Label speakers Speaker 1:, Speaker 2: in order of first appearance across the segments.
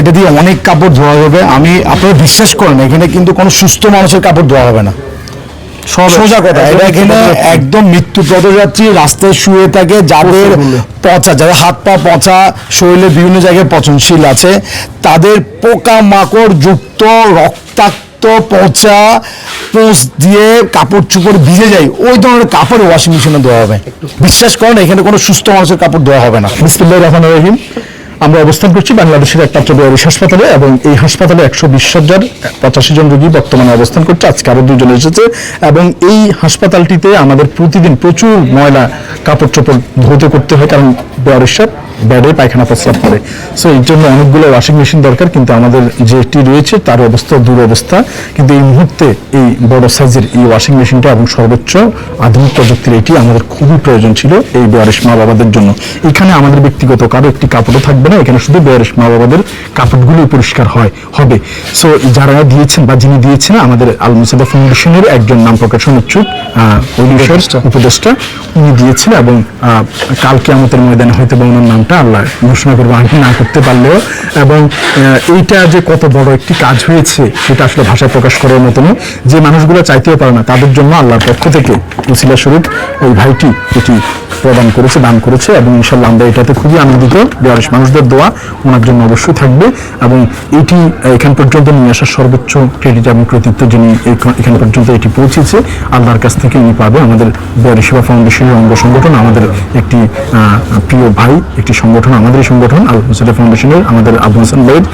Speaker 1: এটা দিয়ে অনেক কাপড় ধোয়া হবে। আমি আপনারা বিশ্বাস করেন এখানে কিন্তু কোনো সুস্থ মানুষের কাপড় ধোয়া হবে না। সোজা কথা এটা এখানে একদম মৃত্যু পদযাত্রী রাস্তায় শুয়ে থাকে যাদের পচা যাদের হাত পা পচা শরীরে বিভিন্ন জায়গায় পচনশীল আছে তাদের পোকা মাকড় যুক্ত রক্তাক্ত পচা পোষ দিয়ে কাপড় চুপড় ভিজে যায় ওই ধরনের কাপড় ওয়াশিং মেশিনে দেওয়া হবে। বিশ্বাস করেন এখানে কোনো সুস্থ মানুষের কাপড় দেওয়া হবে না।
Speaker 2: রহিম। আমরা অবস্থান করছি বাংলাদেশের একমাত্র বেয়ারিশ হাসপাতালে এবং এই হাসপাতালে একশো বিশ হাজার পঁচাশি জন রোগী বর্তমানে অবস্থান করছে। আজকে আরও দুজন এসেছে এবং এই হাসপাতালটিতে আমাদের প্রতিদিন প্রচুর ময়লা কাপড় চোপড় ধুতে করতে হয়, কারণ বেয়ারিশার ব্যাডে পায়খানা প্রস্রাব করে। সো এর জন্য অনেকগুলো ওয়াশিং মেশিন দরকার কিন্তু আমাদের যেটি রয়েছে তার অবস্থা দুরবস্থা। কিন্তু এই মুহূর্তে এই বড় সাইজের এই ওয়াশিং মেশিনটা এবং সর্বোচ্চ আধুনিক প্রযুক্তির এটি আমাদের খুবই প্রয়োজন ছিল এই বেয়ারিশ মা বাবাদের জন্য। এখানে আমাদের ব্যক্তিগত কারও একটি কাপড়ও থাকবে না এখানে শুধু বেয়ারিশ মা বাবাদের কাপড়গুলোই পরিষ্কার হয় হবে। সো যারা দিয়েছেন বা যিনি দিয়েছেন আমাদের আল মুসাদা ফাউন্ডেশনের একজন নাম প্রকাশন ইচ্ছুক উপদেষ্টা। উনি দিয়েছেন এবং আহ, কালকে আমাদের ময়দানে হয়তো বা ওনার নামটা আল্লাহ ঘোষণা করব আমি না করতে পারলেও। এবং এইটা যে কত বড় একটি কাজ হয়েছে, সেটা আসলে ভাষায় প্রকাশ করার মতন যে মানুষগুলো চাইতেও পারে না, তাদের জন্য আল্লাহর পক্ষ থেকে উসিলা স্বরূপ ওই ভাইটি এটি প্রদান করেছে দান করেছে এবং ইনশাল্লাহ আমরা এটাতে খুবই আনন্দিত। বেয়ারিশ মানুষদের দোয়া ওনার জন্য অবশ্যই থাকবে এবং এটি এখান পর্যন্ত নিয়ে আসার সর্বোচ্চ ক্রেডিট এবং কৃতিত্ব যিনি এখান পর্যন্ত এটি পৌঁছেছে আল্লাহর কাছ থেকে উনি পাবে আমাদের বেয়ারি সেবা ফাউন্ডেশনের অঙ্গ সংগঠন আমাদের একটি প্রিয় ভাই একটি সংগঠন আমাদের সংগঠন আল হোসেন ফাউন্ডেশনের আমাদের আবু হাসান ভাইয়ের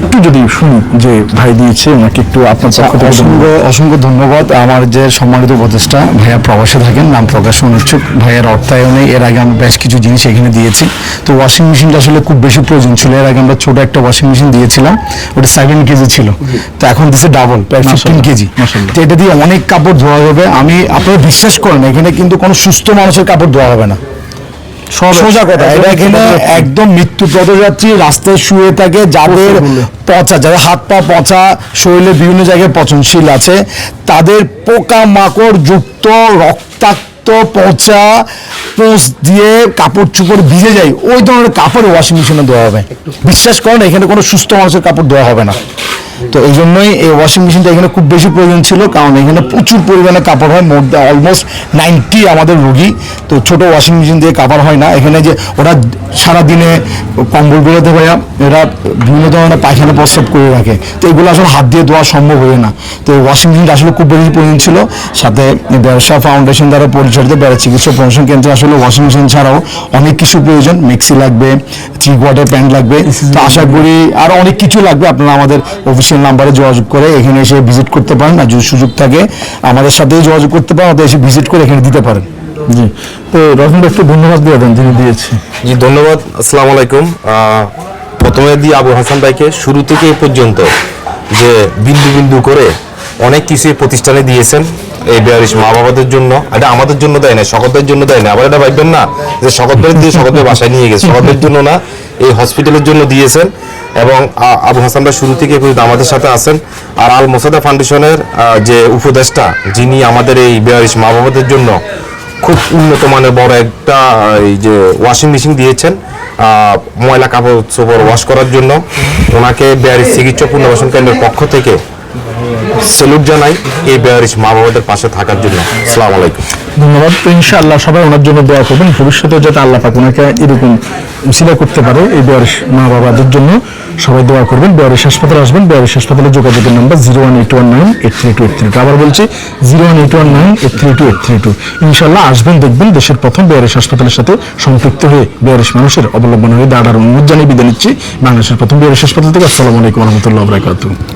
Speaker 2: একটু যদি শুনি যে ভাই দিয়েছে ওনাকে একটু আপনার পক্ষ থেকে
Speaker 1: অসংখ্য অসংখ্য ধন্যবাদ। আমার যে সম্মানিত উপদেষ্টা ভাইয়া প্রবাসে থাকেন নাম প্রকাশ অনুচ্ছুক ভাইয়ের অর্থায়নে এর আগে আমরা বেশ কিছু জিনিস এখানে দিয়েছি। তো ওয়াশিং মেশিনটা আসলে খুব বেশি প্রয়োজন ছিল। এর আগে আমরা ছোট একটা ওয়াশিং মেশিন দিয়েছিলাম ওটা সেভেন কেজি ছিল। তো এখন দিচ্ছে ডাবল প্রায় ফিফটিন কেজি তো এটা দিয়ে অনেক কাপড় ধোয়া হবে। আমি আপনারা বিশ্বাস করেন এখানে কিন্তু কোনো সুস্থ মানুষের কাপড় ধোয়া হবে না। সোজা কথা এটা এখানে একদম মৃত্যু পদযাত্রী রাস্তায় শুয়ে থাকে যাদের পচা যাদের হাত পা পচা শরীরে বিভিন্ন জায়গায় পচনশীল আছে তাদের পোকা মাকড় যুক্ত রক্তাক্ত পচা পোস দিয়ে কাপড় চুপড় ভিজে যায়। ওই ধরনের কাপড় ওয়াশিং মেশিনে দেওয়া হবে। বিশ্বাস করেন, এখানে কোনো সুস্থ মানুষের কাপড় দেওয়া হবে না। তো এই জন্যই এই ওয়াশিং মেশিনটা এখানে খুব বেশি প্রয়োজন ছিল, কারণ এখানে প্রচুর পরিমাণে কাপড় হয়, মোট অলমোস্ট নাইনটি আমাদের রোগী। তো ছোট ওয়াশিং মেশিন দিয়ে কাপড় হয় না। এখানে যে ওরা সারাদিনে কম্বলগুলোতে ভাইয়া এরা বিভিন্ন ধরনের পায়খানা প্রস্রাব করে রাখে। তো এগুলো আসলে হাত দিয়ে ধোয়া সম্ভব হয় না। তো ওয়াশিং মেশিনটা আসলে খুব বেশি প্রয়োজন ছিল। সাথে ব্যবসা ফাউন্ডেশন দ্বারা পরিচালিত বেড়া চিকিৎসা প্রমোশন কেন্দ্রে আসলে ওয়াশিং মেশিন ছাড়াও অনেক কিছু প্রয়োজন। মিক্সি লাগবে থ্রি কোয়ার্টার প্যান্ট লাগবে। তো আশা করি আরও অনেক কিছু লাগবে। আপনারা আমাদের অফিসিয়াল নাম্বারে যোগাযোগ করে এখানে এসে ভিজিট করতে পারেন আর যদি সুযোগ থাকে আমাদের সাথেই যোগাযোগ করতে পারেন আমাদের এসে ভিজিট করে এখানে দিতে পারেন।
Speaker 2: জি। তো রহমান একটু ধন্যবাদ দিয়ে দেন যিনি দিয়েছে।
Speaker 3: জি ধন্যবাদ। আসসালামু আলাইকুম। প্রথমে দিই আবু হাসান ভাইকে। শুরু থেকে এই পর্যন্ত যে বিন্দু বিন্দু করে অনেক কিছু প্রতিষ্ঠানে দিয়েছেন। এই বেয়ারিশ মা বাবাদের জন্য। এটা আমাদের জন্য দেয় না সকলের জন্য দেয় না আবার এটা ভাববেন না যে সকলের দিয়ে সকলের বাসায় নিয়ে গেছে। সকলের জন্য না, এই হসপিটালের জন্য দিয়েছেন। এবং আবু হাসান ভাই শুরু থেকে পর্যন্ত আমাদের সাথে আছেন। আর আল মোসাদা ফাউন্ডেশনের যে উপদেষ্টা, যিনি আমাদের এই বেয়ারিশ মা বাবাদের জন্য খুব উন্নত মানের বড় একটা এই যে ওয়াশিং মেশিন দিয়েছেন ময়লা কাপড় চোপড় ওয়াশ করার জন্য। ওনাকে বেয়ারিশ চিকিৎসা পুনর্বাসন কেন্দ্রের পক্ষ থেকে স্যালুট জানাই, এই বেয়ারিশ মা বাবাদের পাশে থাকার জন্য। আসসালামু আলাইকুম।
Speaker 2: ধন্যবাদ। তো ইনশাআল্লাহ সবাই ওনার জন্য দোয়া করবেন। ভবিষ্যতে যাতে আল্লাহ পাক ওনাকে এরকম উসিলা করতে পারে, এই বেয়ারিশ মা বাবাদের জন্য সবাই দোয়া করবেন। বেয়ারিশ হাসপাতালে আসবেন। বেয়ারিশ হাসপাতালে যোগাযোগের number zero one eight one nine eight three two eight three two. আবার বলছি, zero one eight one nine eight three two eight three two. ইনশাআল্লাহ আসবেন, দেখবেন দেশের প্রথম বেয়ারিশ হাসপাতালের সাথে সম্পৃক্ত হয়ে বেয়ারিশ মানুষের অবলম্বন হয়ে দাঁড়ার অনুরোধ জানিয়ে বিদায় নিচ্ছি। বাংলাদেশের প্রথম বেয়ারিশ হাসপাতাল থেকে আসসালামু আলাইকুম রহমতুল্লাহ বরাকাতুহ।